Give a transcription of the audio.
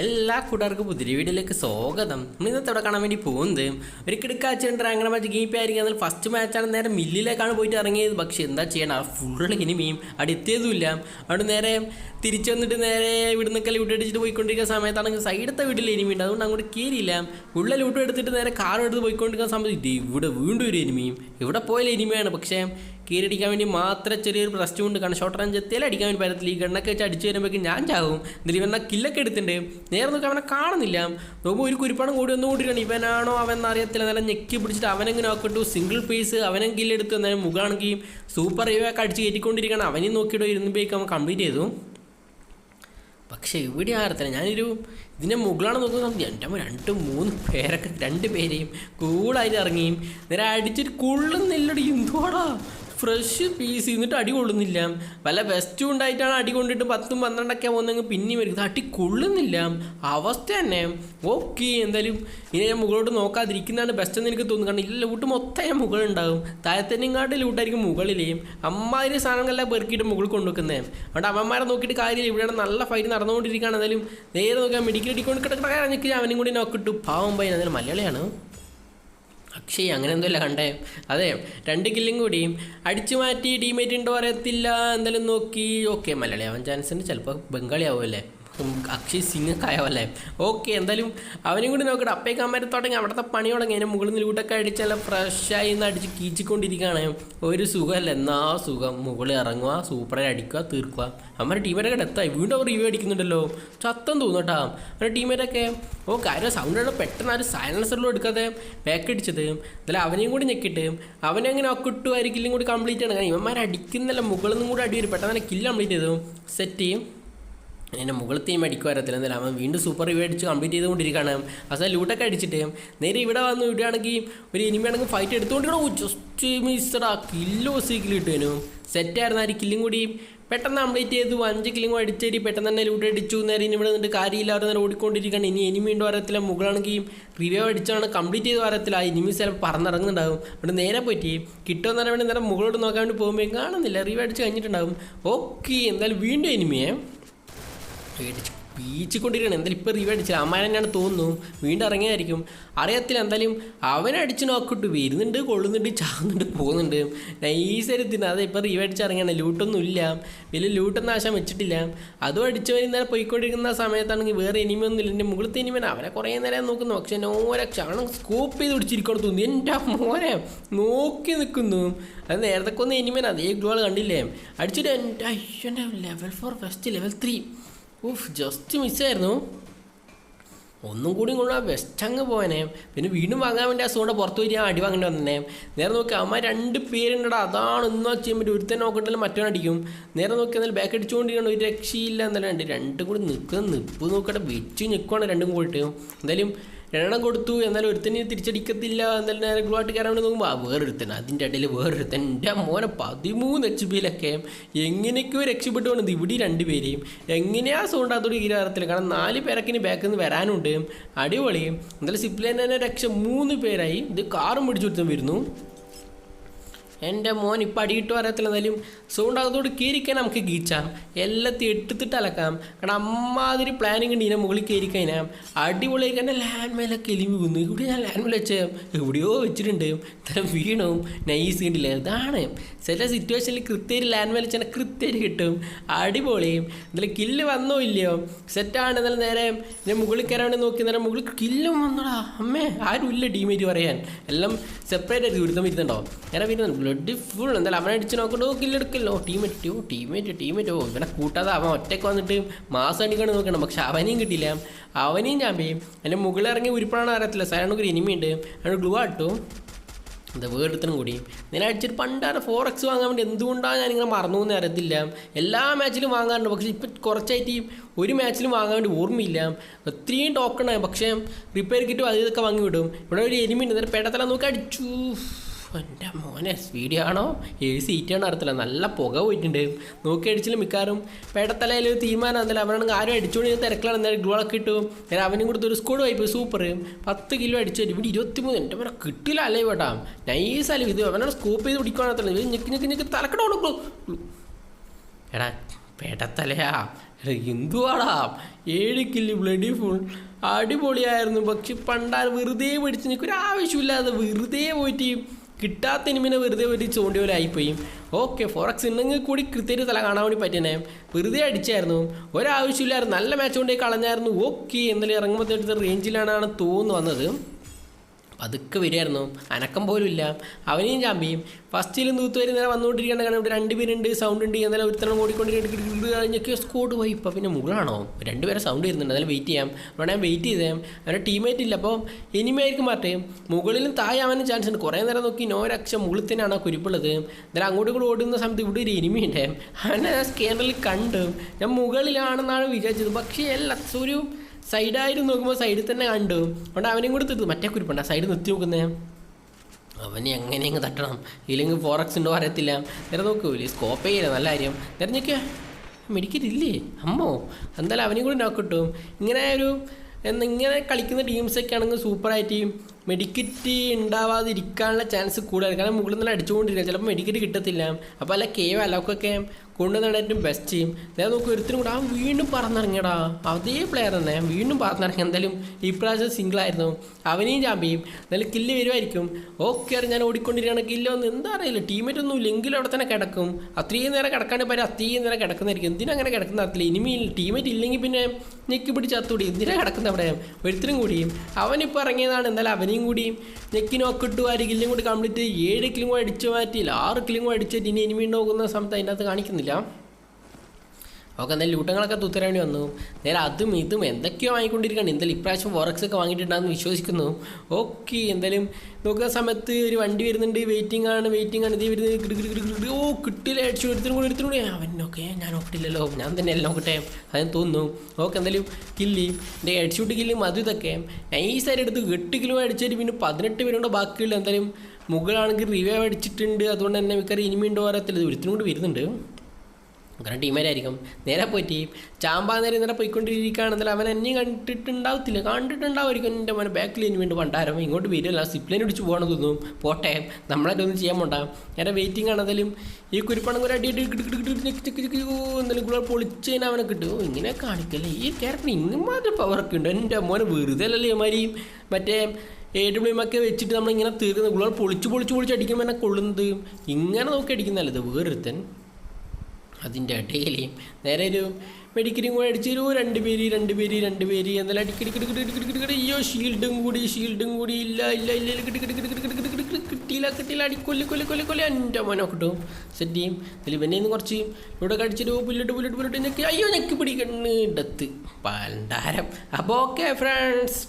എല്ലാ കൂട്ടുകാർക്കും പുതിയ വീഡിയോയിലേക്ക് സ്വാഗതം. നമ്മൾ ഇന്നത്തെ ഇവിടെ കാണാൻ വേണ്ടി പോകുന്നത് ഒരു കിടക്കാച്ചുണ്ട് അങ്ങനെ മാച്ച് ഗീപ്പ് ആയിരിക്കും. എന്നാൽ ഫസ്റ്റ് മാച്ചാണ് നേരെ മില്ലിലേക്കാണ് പോയിട്ട് ഇറങ്ങിയത്. പക്ഷേ എന്താ ചെയ്യണം? ആ ഫുള്ള് ഇനിമയും അവിടെ എത്തിയതുമില്ല അവിടെ നേരെ തിരിച്ചു വന്നിട്ട് നേരെ ഇവിടുന്ന് നിൽക്കൽ ലൂട്ട് അടിച്ചിട്ട് പോയിക്കൊണ്ടിരിക്കുന്ന സമയത്താണെങ്കിൽ സൈഡത്തെ വീട്ടിൽ എനിമിയുണ്ട് അതുകൊണ്ട് അങ്ങോട്ട് കയറിയില്ല. ഉള്ള ലൂട്ട് എടുത്തിട്ട് നേരെ കാർ എടുത്ത് പോയിക്കൊണ്ടിരിക്കുന്ന സമയത്ത് ഇവിടെ വീണ്ടും ഒരു ഇനിമിയും ഇവിടെ പോയാലും ഇനിമയാണ് പക്ഷേ കീരടിക്കാൻ വേണ്ടി മാത്രം ചെറിയൊരു പ്രശ്നമുണ്ട് കാരണം ഷോർട്ട് റേഞ്ച് എത്തിയാലും അടിക്കാൻ വേണ്ടി പറ്റത്തില്ല ഈ ഗണ്ണൊക്കെ വെച്ച് അടിച്ചു വരുമ്പോഴേക്കും ഞാൻ ചാവും. ദിലീപ് എന്നാൽ കില്ലൊക്കെ എടുത്തിട്ടുണ്ട്. നേരെ നോക്കി അവനെ കാണുന്നില്ല. നോക്കുമ്പോൾ ഒരു കുരുപ്പാണ് കൂടി ഒന്നും കൂടിയാണ് ഇവനാണോ അവൻ അറിയത്തില്ല. നല്ല ഞെക്കി പിടിച്ചിട്ട് അവനെങ്ങനെ നോക്കിട്ടു സിംഗിൾ പീസ് അവനും കില്ലെടുത്തു എന്നാലും മുഖാണെങ്കിൽ സൂപ്പർ ഇവയൊക്കെ അടിച്ച് കയറ്റിക്കൊണ്ടിരിക്കണം അവനെയും നോക്കിയിട്ട് ഇരുന്നപ്പോഴേക്കും അവൻ കംപ്ലീറ്റ് ചെയ്തു. പക്ഷേ ഇവിടെ ആരത്തില്ല ഞാനൊരു ഇതിന്റെ മുകളാണ് നോക്കുന്നത്. എന്റെ രണ്ട് മൂന്ന് പേരൊക്കെ രണ്ട് പേരെയും കൂളായിട്ട് ഇറങ്ങിയും നേരെ അടിച്ചിട്ട് കുള്ളുന്നില്ലടി. എന്തോടാ ഫ്രഷ് പീസ് എന്നിട്ട് അടി കൊള്ളുന്നില്ല. വല്ല ബെസ്റ്റും ഉണ്ടായിട്ടാണ് അടി കൊണ്ടിട്ട് പത്തും പന്ത്രണ്ടൊക്കെ പോകുന്നെങ്കിൽ പിന്നെയും വരും. അടി കൊള്ളുന്നില്ല. അവസ്ഥ തന്നെ. ഓക്കെ എന്തായാലും ഇനി ഞാൻ മുകളോട്ട് നോക്കാതിരിക്കുന്നതാണ് ബെസ്റ്റ് എന്ന് എനിക്ക് തോന്നുന്നു. കാരണം ഇല്ല ലൂട്ട് മൊത്തം ഞാൻ മുകളുണ്ടാവും കാട്ടിൽ ലൂട്ടായിരിക്കും മുകളിലേയും അമ്മാതിരി സാധനങ്ങളെല്ലാം പെറുക്കിയിട്ട് മുകളിൽ കൊണ്ടുവെക്കുന്നത് അതുകൊണ്ട് അമ്മമാരെ നോക്കിയിട്ട് കാര്യമില്ല. ഇവിടെയാണ് നല്ല ഫൈറ്റ് നടന്നുകൊണ്ടിരിക്കുകയാണ്. എന്തായാലും നേരെ നോക്കിയാൽ മെഡിക്കൽ അടിക്കൊണ്ട് കിടക്കിട്ട് അവനും കൂടി നോക്കിട്ടു പാവം പയ്യൻ അതിന് മലയാളിയാണ്. അക്ഷയ് അങ്ങനെ എന്തല്ല കണ്ടേ. അതെ രണ്ട് കില്ലും കൂടി അടിച്ചു മാറ്റി ടീമേറ്റ് ഉണ്ടോ അറിയത്തില്ല. എന്തായാലും നോക്കി. ഓക്കെ മലയാളി അവൻ ചാൻസ് ഉണ്ട് ചിലപ്പോൾ ബംഗാളി ആവുമല്ലേ അക്ഷയ് സിംഗ് കായവല്ലേ ഓക്കെ എന്തായാലും അവനും കൂടി നോക്കട്ടെ. അപ്പേ കമ്മരെ തുടങ്ങി. അവിടുത്തെ പണി തുടങ്ങി. അതിന് മുകളിൽ നിലൂട്ടൊക്കെ ലൂട്ടൊക്കെ അടിച്ചല്ല ഫ്രഷായി നിന്ന് അടിച്ച് കീച്ചിക്കൊണ്ടിരിക്കുകയാണ് ഒരു സുഖമല്ല. എന്നാ സുഖം. മുകളിൽ ഇറങ്ങുക സൂപ്പറായി അടിക്കുക തീർക്കുക. അമ്മയുടെ ടീമേറ്റൊക്കെ ഡെത്തായി. വീണ്ടും അവർ റിവ്യൂ അടിക്കുന്നുണ്ടല്ലോ. ചത്തം തോന്നട്ടാ അവരുടെ ടീമേറ്റൊക്കെ ഓ കാര്യം സൗണ്ടാണ് പെട്ടെന്ന് ആ ഒരു സൈലൻസറിലും എടുക്കാതെ പാക്ക് അടിച്ചത്. എന്നാലും അവനെയും കൂടി ഞെക്കിട്ട് അവനെ അങ്ങനെ ഒക്കിട്ടുമായിരിക്കില്ലും കൂടി കംപ്ലീറ്റ് ആണ്. കാരണം ഇവന്മാർ അടിക്കുന്നില്ല മുകളിൽ നിന്നും കൂടി അടി വരും. പെട്ടെന്ന് തന്നെ കില്ല് കംപ്ലീറ്റ് ചെയ്തു. സെറ്റ് ചെയ്യും. എന്റെ മുകളിൽ തീം അടിക്കുക വരത്തില്ല എന്തായാലും അവൻ വീണ്ടും സൂപ്പർ റിവ്യൂ അടിച്ച് കംപ്ലീറ്റ് ചെയ്തുകൊണ്ടിരിക്കുകയാണ്. അവസാനം ലൂട്ടൊക്കെ അടിച്ചിട്ട് നേരെ ഇവിടെ വന്ന് ഇവിടെയാണെങ്കിൽ ഒരു ഇനിമയാണെങ്കിൽ ഫൈറ്റ് എടുത്തുകൊണ്ടിരിക്കണം. ജസ്റ്റ് മിസ്റ്റർ ആ കില്ലോ സീക്കിൽ കിട്ടുവനും. സെറ്റായിരുന്നു ആ കില്ലും കൂടി? പെട്ടെന്ന് കംപ്ലീറ്റ് ചെയ്തു. അഞ്ച് കില്ലും കൂടി അടിച്ചേരി. പെട്ടെന്ന് തന്നെ ലൂട്ട് അടിച്ചു. നേരെ ഇനി ഇവിടെ നിന്നിട്ട് കാര്യമില്ല അവർ നേരെ ഓടിക്കൊണ്ടിരിക്കുകയാണ്. ഇനി എനിമി വീണ്ടും അറിയത്തില്ല. മുകളാണെങ്കിൽ റിവ്യൂ അടിച്ചാണ് കംപ്ലീറ്റ് ചെയ്ത് അറിയത്തില്ല. ആ എനിമി ചിലപ്പോൾ പറന്നിറങ്ങുന്നുണ്ടാവും അവിടെ നേരെ പറ്റി കിട്ടുമെന്ന് പറയാൻ വേണ്ടി നേരെ മുകളോട് നോക്കാൻ വേണ്ടി പോകുമ്പോൾ കാണുന്നില്ല. റിവ്യൂ അടിച്ച് കഴിഞ്ഞിട്ടുണ്ടാകും. ഓക്കെ എന്തായാലും വീണ്ടും എനിമിയെ പേടിച്ച് പീച്ചിക്കൊണ്ടിരിക്കണം എന്തായാലും ഇപ്പോൾ റിവ്യൂ അടിച്ചില്ല അമ്മാനെ തന്നെയാണ് തോന്നുന്നു. വീണ്ടും ഇറങ്ങിയായിരിക്കും. അറിയത്തില്ല എന്തായാലും അവനടിച്ച് നോക്കിട്ട് വരുന്നുണ്ട് കൊള്ളുന്നുണ്ട് ചാകുന്നുണ്ട് പോകുന്നുണ്ട്. നൈസായിട്ട് തിന്നെ. അതെ ഇപ്പോൾ റിവ്യൂ അടിച്ച് ഇറങ്ങിയാണ്. ലൂട്ടൊന്നും ഇല്ല. വലിയ ലൂട്ടൊന്നും ആശാൻ വെച്ചിട്ടില്ല. അതും അടിച്ചു വരുന്ന പോയിക്കൊണ്ടിരിക്കുന്ന സമയത്താണെങ്കിൽ വേറെ എനിമയൊന്നും ഇല്ല. എന്റെ മുകളിലത്തെ എനിമയാണ് അവനെ കുറേ നേരം നോക്കുന്നു. പക്ഷെ നോരെ ക്ഷണം സ്കോപ്പ് ചെയ്ത് പിടിച്ചിരിക്കണം തോന്നുന്നു. എന്റെ മോനെ നോക്കി നിൽക്കുന്നു. അത് നേരത്തെ കൊന്ന് എനിമയാണ് അതേ ഗ്ലോൾ കണ്ടില്ലേ? അടിച്ചിട്ട് എന്റെ അയ്യോ level four first level three ഉഫ് ജസ്റ്റ് മിസ്സായിരുന്നു ഒന്നും കൂടി കൊണ്ട് വെസ്റ്റ് അങ്ങ് പോയനെ. പിന്നെ വീണ്ടും വാങ്ങാൻ വേണ്ടി സോണ്ട പുറത്ത് പോയി ഞാൻ അടി വാങ്ങേണ്ടി വന്നേ നേരെ നോക്കി അമ്മ രണ്ട് പേരുണ്ടടാ. അതാണ് ഒന്നും ചെയ്യാൻ പറ്റും ഒരുത്തൻ നോക്കണ്ടല്ലോ മറ്റവൻ അടിക്കും. നേരെ നോക്കി എന്നാൽ ബാക്ക് അടിച്ചുകൊണ്ടിരിക്കണം ഒരു രക്ഷയില്ല എന്നാലും രണ്ട് രണ്ടും കൂടി നിൽക്കുന്ന നിപ്പ് നോക്കട്ടെ. വെച്ച് നിൽക്കുവാണ് രണ്ടും കൂടിയിട്ട് എന്തായാലും രണ്ടെണ്ണം കൊടുത്തു എന്നാലും ഒരുത്തന് തിരിച്ചടിക്കത്തില്ല എന്നാലും നേരെ ഗ്ലോട്ട് കയറാൻ നോക്കുമ്പോൾ ആ വേറൊരുത്തൻ അതിന്റെ ഇടയിൽ വേറൊരുത്തൻ എന്റെ മോനെ പതിമൂന്ന് എച്ച് പിയിലൊക്കെ എങ്ങനെയൊക്കെയോ രക്ഷപ്പെട്ടു പോകുന്നത് ഇവിടെ രണ്ട് പേരെയും എങ്ങനെയാ സോണ്ടാത്തോട് കീരാറത്തില്ല കാരണം നാല് പേരൊക്കെ ഇനി ബാക്കിൽ നിന്ന് വരാനുണ്ട്. അടിപൊളി. എന്തായാലും സിപ്ലൈൻ തന്നെ രക്ഷ മൂന്ന് പേരായി. ഇത് കാറും പിടിച്ചു വരുന്നു. എന്റെ മോൻ ഇപ്പം അടിയിട്ട് വരത്തില്ല. എന്തായാലും സൗണ്ട് അതോട് കയറിക്കാൻ നമുക്ക് ഗീച്ചാം എല്ലാத்தைയും എടുത്തിട്ട് അലക്കാം. കാരണം അമ്മാതിരി പ്ലാനിങ് ഉണ്ട് ഇതിനെ മുകളിൽ കയറി കഴിഞ്ഞാൽ അടിപൊളിയായി കഴിഞ്ഞാൽ ലാൻഡ് മേലൊക്കെ എലിമി കുന്നു ഇവിടെ ഞാൻ ലാൻഡ് മേൽ വെച്ചാൽ എവിടെയോ വെച്ചിട്ടുണ്ട്. ഇത്തരം വീണും. നൈസ് കണ്ടില്ല? ഇതാണ്. ചില സിറ്റുവേഷനിൽ കൃത്യമായിട്ട് ലാൻഡ് മേൽ വെച്ചാൽ കൃത്യമായിട്ട് കിട്ടും. അടിപൊളിയും ഇതിൽ കില്ല് വന്നോ ഇല്ലയോ? സെറ്റാണ് എന്നാലും നേരെ ഞാൻ മുകളിൽ കയറാൻ വേണ്ടി നോക്കി. നേരം മുകളിൽ കില്ലും വന്നോടാ. അമ്മേ ആരും ഇല്ല ടീമേറ്റ് പറയാൻ. എല്ലാം സെപ്പറേറ്റ് ആയിട്ട് ദുരിതം ഇരുന്നുണ്ടോ നേരെ വരുന്നുണ്ട്. ബ്ലഡ് ഫുൾ എന്തായാലും അവനെ അടിച്ച് നോക്കണ്ടോ കില്ലെടുക്കല്ലോ ടീമേറ്റ് ഓ ടീമേറ്റ് ടീമേറ്റ് ഓ ഇവനെ കൂട്ടാതെ അവൻ ഒറ്റയ്ക്ക് വന്നിട്ട് മാസം അടിക്കണം നോക്കണം. പക്ഷെ അവനെയും കിട്ടിയില്ല. അവനെയും ഞാൻ അതിന്റെ ഇറങ്ങി ഉരുപ്പണാണ് അറിയത്തില്ല. ഒരു ഇനിമയുണ്ട് അവിടെ ഗ്ലൂ ആട്ടു. എന്താ വേർഡത്തിനും കൂടി. ഞാൻ അടിച്ചിട്ട് പണ്ടാണ് ഫോർ എക്സ് വാങ്ങാൻ വേണ്ടി എന്തുകൊണ്ടാണ് ഞാനിങ്ങനെ മറന്നു എന്ന് അറിയത്തില്ല. എല്ലാ മാച്ചിലും വാങ്ങാറുണ്ട്. പക്ഷേ ഇപ്പം കുറച്ചായിട്ട് ഒരു മാച്ചിലും വാങ്ങാൻ വേണ്ടി ഓർമ്മയില്ല. ഒത്തിരിയും ടോക്കണാണ് പക്ഷേ റിപ്പയർ കിറ്റും അത് ഇതൊക്കെ വാങ്ങി വിടും. ഇവിടെ ഒരു എനിമി ഉണ്ട്. എന്നിട്ട് പെടത്തല നോക്കി അടിച്ചു. എന്റെ മോനെ സ്പീഡ് ആണോ? ഏഴ് സീറ്റാണോ അറിയത്തില്ല. നല്ല പുക പോയിട്ടുണ്ട്. നോക്കി അടിച്ചില്ല മിക്കാറും പേടത്തലയിൽ ഒരു തീരുമാനം എന്നല്ല അവനാണെങ്കിൽ ആരും അടിച്ചുകൊണ്ട് തിരക്കിലാണ്. എന്തായാലും ഗ്ലോളൊക്കെ ഇട്ടു. ഞാൻ അവനും കൊടുത്ത് ഒരു സ്കൂൾ വായിപ്പ് സൂപ്പർ പത്ത് കിലോ അടിച്ചു ഇവിടെ ഇരുപത്തിമൂന്ന്. എന്റെ മോനെ കിട്ടില്ല അല്ലേ വേട്ടാ നൈസ് അല്ലേ? ഇത് അവനാണ് സ്കൂപ്പ് ചെയ്ത് പിടിക്കുകയാണെന്നില്ല ഇത് ഞെക്ക് ഞെക്ക് ഞെക്ക് തലക്കട കൊടുക്കൂ എടാ പേടത്തലയാ. എന്തുവാടാ? ഏഴ് കില്ല് ബ്ലഡി ഫുൾ അടിപൊളിയായിരുന്നു. പക്ഷെ പണ്ടാൽ വെറുതെ പിടിച്ച് നിൽക്കൊരു ആവശ്യമില്ലാതെ വെറുതെ പോയിട്ട് കിട്ടാത്ത ഇനിമിനെ വെറുതെ ഒരു ചൂണ്ടിയോലായിപ്പോയി ഓക്കെ ഫോറക്സ് ഉണ്ടെങ്കിൽ കൂടി കൃത്യമായിട്ട് തല കാണാൻ വേണ്ടി പറ്റിയനെ വെറുതെ അടിച്ചായിരുന്നു. ഒരാവശ്യമില്ലായിരുന്നു നല്ല മാച്ച് കൊണ്ടേ കളഞ്ഞായിരുന്നു. ഓക്കെ എന്നാലും ഇറങ്ങുമ്പോഴത്തേക്ക് റേഞ്ചിലാണ് തോന്നുന്നു വന്നത് പതുക്കെ വരികയായിരുന്നു. അനക്കം പോലും ഇല്ല. അവനെയും ചാമ്പിയും. ഫസ്റ്റിലും വരെ നേരെ വന്നുകൊണ്ടിരിക്കുകയാണ്. കാരണം ഇവിടെ രണ്ടുപേരുണ്ട് സൗണ്ട് ഉണ്ട്. എന്നാലും ഒരുത്തരം ഓടിക്കൊണ്ടിരിക്കുന്നത് കഴിഞ്ഞൊക്കെ സ്കോഡ് പോയി. ഇപ്പം പിന്നെ മുകളാണോ? രണ്ടുപേരെ സൗണ്ട് വരുന്നുണ്ട്. എന്നാലും വെയിറ്റ് ചെയ്യാം. അവിടെ ഞാൻ വെയിറ്റ് ചെയ്തേ. അവരുടെ ടീമേറ്റ് ഇല്ല. അപ്പോൾ ഇനിമയായിരിക്കും മാറ്റേ. മുകളിലും താഴെ ആവാനും ചാൻസ് ഉണ്ട്. കുറേ നേരം നോക്കി നോരക്ഷം മുകളിൽ തന്നെയാണ് കുരിപ്പുള്ളത്. എന്നാലും അങ്ങോട്ടും കൂടെ ഓടുന്ന സമയത്ത് ഇവിടെ ഒരു എനിമിയുണ്ട്. അവനെ ഞാൻ സ്കാനറിൽ കണ്ട്. ഞാൻ മുകളിലാണെന്നാണ് വിചാരിച്ചത്. പക്ഷേ അല്ല ഒരു സൈഡായിട്ട് നോക്കുമ്പോൾ സൈഡിൽ തന്നെ കണ്ടു. അതുകൊണ്ട് അവനെയും കൂടെ തീർത്തു. മറ്റേ കുരിപ്പുണ്ട്? സൈഡിൽ നിർത്തി നോക്കുന്നേ. അവനെ എങ്ങനെ തട്ടണം? ഇല്ലെങ്കിൽ ഫോറക്സ് ഉണ്ടോ അറിയത്തില്ല. നേരെ നോക്കൂലേ സ്കോപ്പ് ചെയ്യില്ല നല്ല കാര്യം. നേരെ നോക്കിയാ. മെഡിക്കറ്റ് ഇല്ലേ അമ്മോ. എന്തായാലും അവനെയും കൂടെ നോക്ക് കിട്ടും ഇങ്ങനെ ഒരു എന്ന് ഇങ്ങനെ കളിക്കുന്ന ടീംസൊക്കെ ആണെങ്കിൽ സൂപ്പറായിട്ട് മെഡിക്കറ്റ് ഉണ്ടാവാതിരിക്കാനുള്ള ചാൻസ് കൂടുതലാണ് കാരണം മുകളിൽ നിന്ന് അടിച്ചുകൊണ്ടിരിക്കുക. ചിലപ്പോൾ മെഡിക്കറ്റ് കിട്ടത്തില്ല. അപ്പോൾ അല്ല കേവ് അലക്കൊക്കെ കൊണ്ടുവന്നാണ് എന്റെ ബെസ്റ്റ് നേരെ നോക്കി ഒരുത്തരും കൂടെ ആ വീണ്ടും പറന്നിറങ്ങിയടാ. അതേ പ്ലെയർ തന്നെ. വീണ്ടും പറന്നിറങ്ങി. എന്തായാലും ഇപ്രാവശ്യം സിംഗിൾ ആയിരുന്നു. അവനെയും ചാമ്പിയും എന്നാലും കില്ല് വരുമായിരിക്കും. ഓക്കെ ഞാൻ ഓടിക്കൊണ്ടിരിക്കുകയാണ്. കില്ല് വന്ന് എന്താ അറിയില്ല. ടീമേറ്റ് ഒന്നും ഇല്ലെങ്കിലും അവിടെ തന്നെ കിടക്കും. അത്രയും നേരം കിടക്കാണ്ട് പറ്റും അത്രയും നേരം കിടക്കുന്നതായിരിക്കും. എന്തിനാ അങ്ങനെ കിടക്കുന്ന അറിയില്ല. ഇനിമി ടീമേറ്റ് ഇല്ലെങ്കിൽ പിന്നെ ഞെക്കി പിടിച്ച് അത്തൂടി എന്തിനാ കിടക്കുന്ന അവിടെ? ഒരുത്തരും കൂടിയും അവനിപ്പോൾ ഇറങ്ങിയതാണ്. എന്തായാലും അവനെയും കൂടിയും ഞെക്കി നോക്കിട്ടു ആ കില്ലും കൂടി കംപ്ലീറ്റ് ഏഴ് കില്ലും കൂടി അടിച്ചു മാറ്റിയില്ല ആറ് കില്ലും കൂടി അടിച്ചിട്ട് ഇനി ഇനിമി നോക്കുന്ന സമയത്ത് അതിന്റെ അകത്ത് കാണിക്കുന്നില്ല ഒക്കെ എന്തായാലും ലൂട്ടങ്ങളൊക്കെ തുത്തരേണ്ടി വന്നു. നേരെ അതും ഇതും എന്തൊക്കെയോ വാങ്ങിക്കൊണ്ടിരിക്കുകയാണ്. എന്തായാലും ഇപ്രാവശ്യം വർക്ക്സ് ഒക്കെ വാങ്ങിയിട്ടുണ്ടാകുന്ന വിശ്വസിക്കുന്നു. ഓക്കെ എന്തായാലും നോക്കുന്ന സമയത്ത് ഒരു വണ്ടി വരുന്നുണ്ട്. വെയിറ്റിംഗ് ആണ് വെയിറ്റിംഗ് ആണ്. ഇത് വരുന്നത്. ഓ കിട്ടില്ല. അടിച്ചു ഒരുത്തിനും കൂടി ഒരുത്തിനും കൂടി അവനൊക്കെ ഞാൻ നോക്കിട്ടില്ലല്ലോ ഞാൻ തന്നെ എല്ലാം നോക്കട്ടെ അതിന് തോന്നുന്നു. ഓക്കെ എന്തായാലും കില്ലി എന്റെ ഹെഡ്ഷൂട്ട് കില്ലും അതും ഇതൊക്കെ നൈസായിട്ട് എടുത്ത് എട്ട് കിലോ അടിച്ചിട്ട് പിന്നെ പതിനെട്ട് പേരുണ്ടോ ബാക്കിയുള്ള എന്തായാലും മുകളാണെങ്കിൽ റിവൈവ് അടിച്ചിട്ടുണ്ട്. അതുകൊണ്ട് തന്നെ മിക്കറി ഇനിമി ഉണ്ടോ അറിയത്തില്ല. ഒരുത്തിനും കൂടി വരുന്നുണ്ട്. കാരണം ടീമേരായിരിക്കും നേരെ പോയിട്ട് ചാമ്പാ നേരെ നേരെ പോയിക്കൊണ്ടിരിക്കുകയാണെന്നാൽ അവൻ എന്നെ കണ്ടിട്ടുണ്ടാവത്തില്ല കണ്ടിട്ടുണ്ടാവുമായിരിക്കും എന്റെ മോനെ ബാക്കിൽ ഇനി വേണ്ടി പണ്ടാരം ഇങ്ങോട്ട് വരില്ല സിപ്ലൈൻ അടിച്ച് പോകണം തോന്നും പോട്ടെ നമ്മളായിട്ട് ഒന്നും ചെയ്യാൻ പോണ്ട നേരെ വെയിറ്റിംഗ് ആണെന്നാലും ഈ കുരിപ്പണം ഒരു അടി അടി കിടു കിടു കിടു ഞെക്കി ചെക്ക് ചെക്ക് ഓ എന്നാലും കൂടെ പൊളിച്ച് കഴിഞ്ഞാൽ അവനെ കിട്ടും ഇങ്ങനെ കാണിക്കല്ലേ ഈ ക്യാരക്ടർ ഇങ്ങനെ പവറൊക്കെ ഉണ്ട് എന്റെ മോനെ വെറുതെ അല്ലല്ലേ ഇമാരി മറ്റേ എ ഡബ്ല്യു ഒക്കെ വെച്ചിട്ട് നമ്മളിങ്ങനെ തീർന്ന് ഗുളർ പൊളിച്ച് പൊളിച്ച് പൊളിച്ച് അടിക്കുമ്പോൾ എന്നെ കൊള്ളുന്നത് ഇങ്ങനെ നോക്കി അടിക്കുന്നതല്ലത് വേറൊരുത്തൻ അതിന്റെ ഇടയിൽ നേരെ ഒരു മെഡിക്കലും കൂടെ അടിച്ചു രണ്ട് പേര് രണ്ട് പേര് രണ്ട് പേര് എന്നാലും അടിക്കടിക്കടിക്കടിക്കടിക്കടിക്കടി അയ്യോ ഷീൽഡും കൂടി ഷീൽഡും കൂടി ഇല്ല ഇല്ല ഇല്ല ഇല്ല കിട്ടിക്കിട്ടിക്കിട്ടിക്കിട്ടിക്കിട്ടിക്കിട്ടി കിട്ടിയില്ല കിട്ടിയില്ല അടിക്കൊല്ലി കൊല്ലി കൊല്ലി കൊല്ലി എന്റെ മോനെ കിട്ടും. സെറ്റ് ചെയ്യും. ഇതിൽ പിന്നെ ഇന്ന് കുറച്ച് ഇവിടെ കടിച്ചിട്ട് പുല്ലിട്ട് പുല്ലിട്ട് പുല്ലിട്ട് ഞെക്കി. അയ്യോ ഞെക്കി പിടിക്കണ്ണ് ഇടത്ത് പണ്ടാരം അപ്പോൾ ഓക്കെ ഫ്രണ്ട്സ്